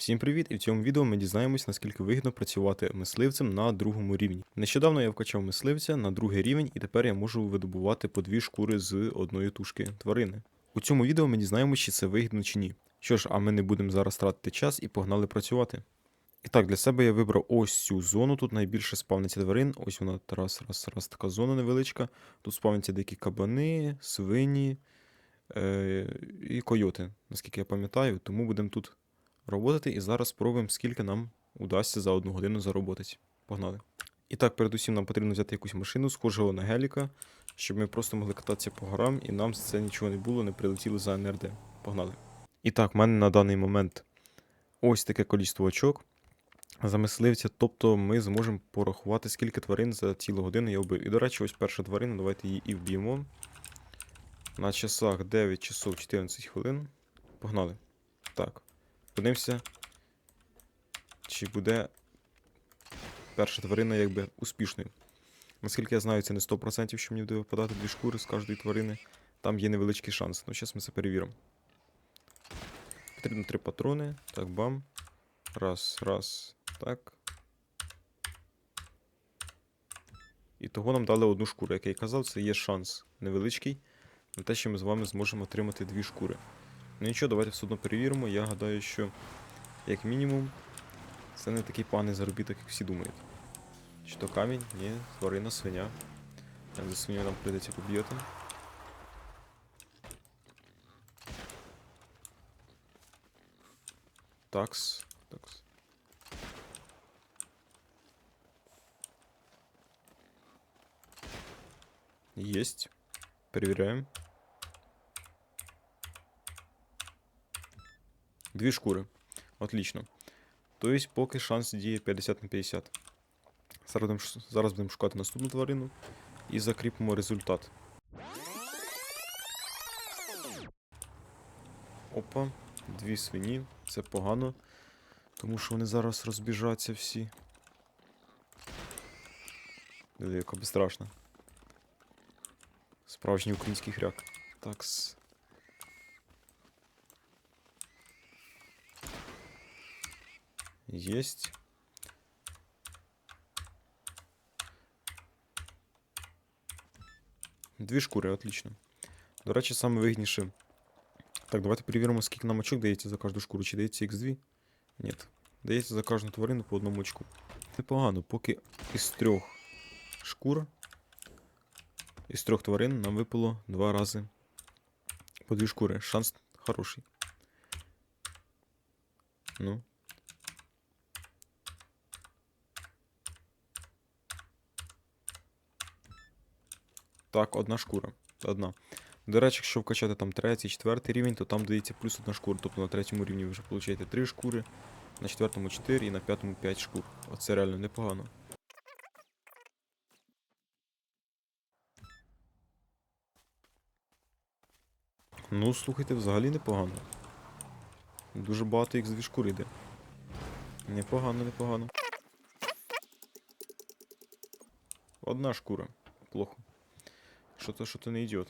Всім привіт! І в цьому відео ми дізнаємось, наскільки вигідно працювати мисливцем на другому рівні. Нещодавно я вкачав мисливця на другий рівень, і тепер я можу видобувати по дві шкури з одної тушки тварини. У цьому відео ми дізнаємося, чи це вигідно чи ні. Що ж, а ми не будемо зараз тратити час і погнали працювати. І так, для себе я вибрав ось цю зону. Тут найбільше спавниться тварин. Ось вона раз, раз, раз, така зона невеличка. Тут спавняться деякі кабани, свині е- і койоти, наскільки я пам'ятаю. Тому будемо тут роботи, і зараз спробуємо, скільки нам удасться за одну годину зароботати. Погнали. І так, передусім нам потрібно взяти якусь машину, схожого на геліка, щоб ми просто могли кататися по горам, і нам це нічого не було, не прилетіло за НРД. Погнали. І так, в мене на даний момент ось таке кількість очок за мисливця, тобто ми зможемо порахувати, скільки тварин за цілу годину я вбив. І, до речі, ось перша тварина, давайте її і вб'ємо. На часах 9 часов 14 хвилин. Погнали. Так. Подивимося, чи буде перша тварина якби успішною. Наскільки я знаю, це не 100%, що мені буде випадати дві шкури з кожної тварини. Там є невеличкий шанс. Ну, зараз ми це перевіримо. Потрібно три патрони. Так, бам. Раз, раз. Так. І того нам дали одну шкуру. Як я й казав, це є шанс невеличкий на те, що ми з вами зможемо отримати дві шкури. Ну нічого, давайте все одно перевіримо. Я гадаю, що як мінімум це не такий поганий заробіток, як всі думають. Чи то камінь? Ні, тварина, свиня. За свиню нам прийдеться поб'єти. Такс. Такс. Есть. Перевіряємо. Дві шкури. Отлично. Тобто, поки шанс діє 50 на 50. Зараз будемо, зараз будемо шукати наступну тварину і закріпимо результат. Опа, дві свині. Це погано. Тому що вони зараз розбіжаться всі. Диви, яка безстрашна. Справжній український хряк. Такс. Есть. Дві шкури, отлично. До речі, саме вигідніше. Так, давайте перевіримо, скільки нам очок дається за кожну шкуру. Чи дається X2? Ні. Дається за кожну тварину по одному очку. Непогано, поки із трьох шкур, із трьох тварин нам випало два рази по дві шкури. Шанс хороший. Ну. Так, одна шкура. Одна. До речі, якщо вкачати там третій, четвертий рівень, то там дається плюс одна шкура. Тобто на третьому рівні ви вже получаєте три шкури, на четвертому 4 і на п'ятому 5 шкур. Оце реально непогано. Ну, слухайте, взагалі непогано. Дуже багато їх з дві шкури йде. Непогано, непогано. Одна шкура. Плохо. Що-то, що-то не йде.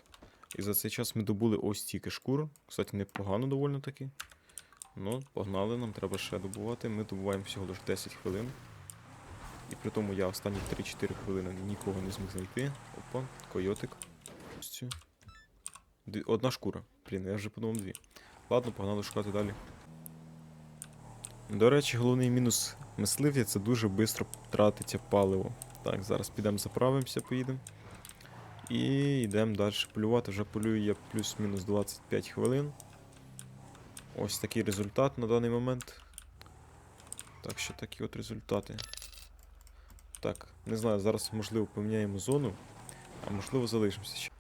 І за цей час ми добули ось тільки шкур. Кстати, непогано доволі таки. Ну, погнали, нам треба ще добувати. Ми добуваємо всього лише 10 хвилин. І при тому я останні 3-4 хвилини нікого не зміг знайти. Опа, койотик. Одна шкура. Блін, я вже подумав дві. Ладно, погнали шукати далі. До речі, головний мінус мисливця це дуже швидко тратиться паливо. Так, зараз підемо заправимося, поїдемо. І йдемо далі полювати. Вже полюю я плюс-мінус 25 хвилин. Ось такий результат на даний момент. Так що такі от результати. Так, не знаю, зараз можливо поміняємо зону, а можливо залишимося ще.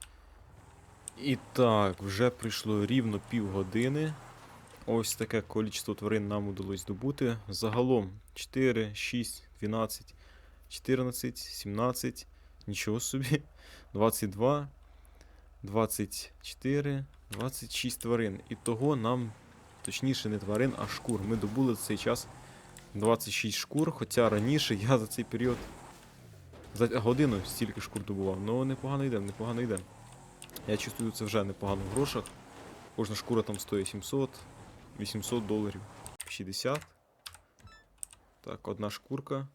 І так, вже пройшло рівно півгодини. Ось таке кількість тварин нам удалось добути. Загалом 4, 6, 12, 14, 17, нічого собі, 22, 24, 26 тварин. І того нам, точніше, не тварин, а шкур. Ми добули за цей час 26 шкур, хоча раніше я за цей період за годину стільки шкур добував. Ну, непогано йде, непогано йде. Я чувствую, це вже непогано в грошах. Кожна шкура там стоїть 700, 800 доларів, 60. Так, одна шкурка.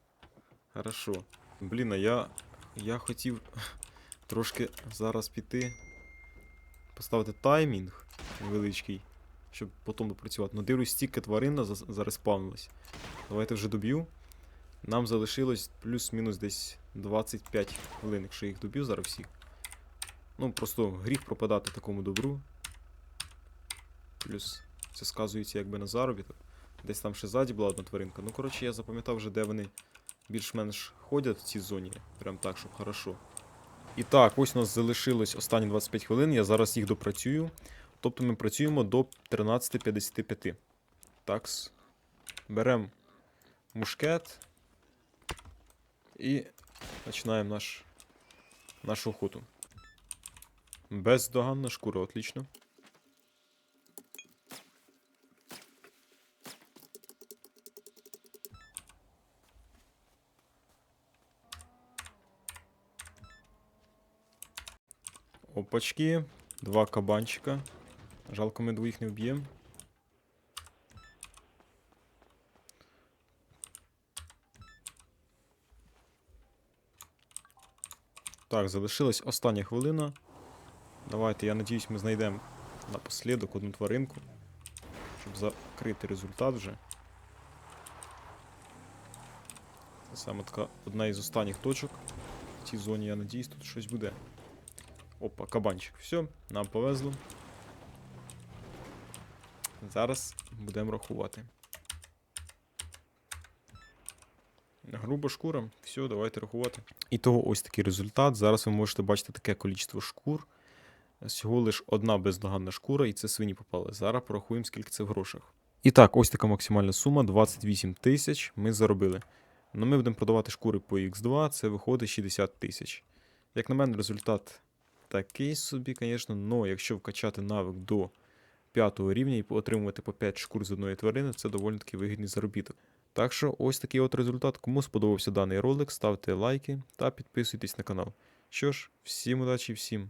Хорошо. Блін, а я. Я хотів трошки зараз піти. Поставити таймінг невеличкий, щоб потім допрацювати. Ну, дивлюсь, стільки тварина за- зареспавнилась. Давайте вже доб'ю. Нам залишилось плюс-мінус десь 25 хвилин, якщо їх доб'ю зараз всіх. Ну, просто гріх пропадати такому добру. Плюс це сказується якби на заробіток. Десь там ще ззаді була одна тваринка. Ну, коротше, я запам'ятав вже, де вони більш-менш ходять в цій зоні. Прям так, щоб хорошо. І так, ось у нас залишилось останні 25 хвилин. Я зараз їх допрацюю. Тобто ми працюємо до 13.55. Такс. Беремо мушкет. І починаємо наш, нашу охоту. Бездоганна шкура, отлично. Опачки, два кабанчика. Жалко, ми двоїх не вб'ємо. Так, залишилась остання хвилина. Давайте, я надіюсь, ми знайдемо напослідок одну тваринку, щоб закрити результат вже. Це саме така одна із останніх точок в цій зоні, я надіюсь, тут щось буде. Опа, кабанчик. Все, нам повезло. Зараз будемо рахувати. Груба шкура. Все, давайте рахувати. І того ось такий результат. Зараз ви можете бачити таке кількість шкур. Всього лиш одна бездоганна шкура, і це свині попали. Зараз порахуємо, скільки це в грошах. І так, ось така максимальна сума 28 тисяч ми заробили. Ну, ми будемо продавати шкури по X2, це виходить 60 тисяч. Як на мене, результат такий собі, звісно, але якщо вкачати навик до 5 рівня і отримувати по 5 шкур з одної тварини, це доволі таки вигідний заробіток. Так що ось такий от результат. Кому сподобався даний ролик, ставте лайки та підписуйтесь на канал. Що ж, всім удачі, всім